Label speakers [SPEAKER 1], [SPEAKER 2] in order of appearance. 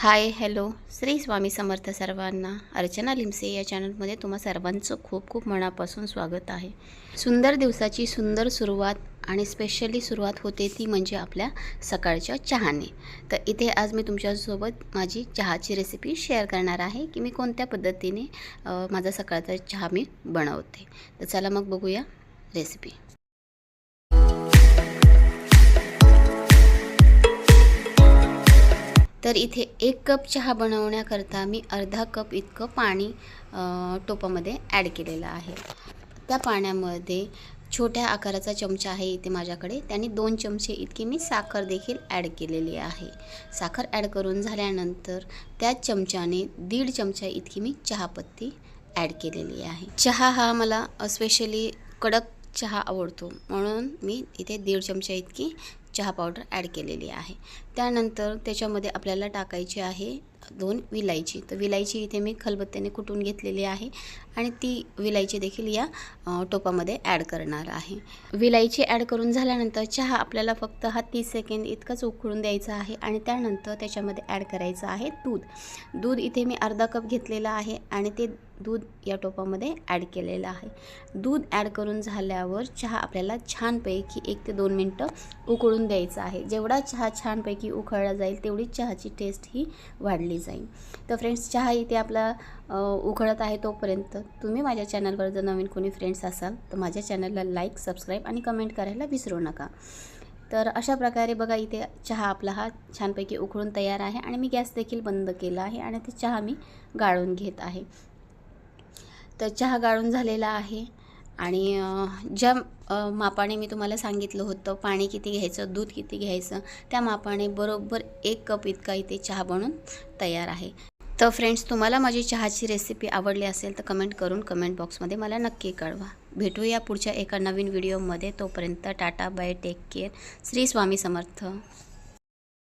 [SPEAKER 1] Hi hello. Shri Swami समर्थ सर्वांना अर्चना लिमसे या चॅनलमध्ये तुम्हा सर्वांचं खूप खूप मनापासून स्वागत आहे. सुंदर दिवसाची सुंदर सुरुवात आणि स्पेशली सुरुवात होते ती म्हणजे आपल्या सकाळच्या चहाने. तर इथे आज मी तुमच्यासोबत माझी चहाची रेसिपी शेअर करणार आहे की मी कोणत्या पद्धतीने माझा सकाळचा चहा मी बनवते. तर चला मग बघूया रेसिपी तर इथे एक कप चहा बनवण्याकरता मी अर्धा कप इतकं पाणी टोपामध्ये ॲड केलेलं आहे. त्या पाण्यामध्ये छोट्या आकाराचा चमचा आहे इथे माझ्याकडे. त्याने दोन चमचे इतकी मी साखर देखील ॲड केलेली आहे. साखर ॲड करून झाल्यानंतर त्याच चमच्याने दीड चमचा इतकी मी चहापत्ती ॲड केलेली आहे. चहा हा मला स्पेशली कडक चहा आवडतो. म्हणून मी इथे दीड चमचा इतकी चहा पावडर ॲड केलेली आहे. त्यानंतर त्याच्यामध्ये आपल्याला टाकायची आहे दोन विलायची. तर विलायची इथे मी खलबत्त्याने कुटून घेतलेली आहे आणि ती विलायची देखील या टोपामध्ये ॲड करणार आहे. विलायची ॲड करून झाल्यानंतर चहा आपल्याला फक्त हा तीस सेकंद इतकंच उकळून द्यायचा आहे आणि त्यानंतर त्याच्यामध्ये ॲड करायचं आहे दूध. दूध इथे मी अर्धा कप घेतलेलं आहे आणि ते दूध या टोपामध्ये ॲड केलेलं आहे. दूध ॲड करून झाल्यावर चहा आपल्याला छानपैकी एक ते दोन मिनटं उकळून द्यायचं आहे. जेवढा चहा छानपैकी उकळला जाईल तेवढी चहाची टेस्ट ही वाढली जाईल. तर फ्रेंड्स चहा इथे आपला उघडत आहे तोपर्यंत तुम्ही माझ्या चॅनलवर जर नवीन कोणी फ्रेंड्स असाल तर माझ्या चॅनलला लाईक सबस्क्राईब आणि कमेंट करायला विसरू नका. तर अशा प्रकारे बघा इथे चहा आपला हा छानपैकी उकळून तयार आहे आणि मी गॅस देखील बंद केला आहे आणि ते चहा मी गाळून घेत आहे. तर चहा गाळून झालेला आहे. आणि ज्या मापाने मी तुम्हाला सांगितलं होतं पाणी किती घ्यायचं दूध किती घ्यायचं त्या मापाने बरोबर एक कप इतका इथे चहा बनून तयार आहे. तर फ्रेंड्स तुम्हाला माझी चहाची रेसिपी आवडली असेल तर कमेंट करून कमेंट बॉक्समध्ये मला नक्की कळवा. भेटूया पुढच्या एका नवीन व्हिडिओमध्ये. तोपर्यंत tata bye take care. Shri Swami Samarth.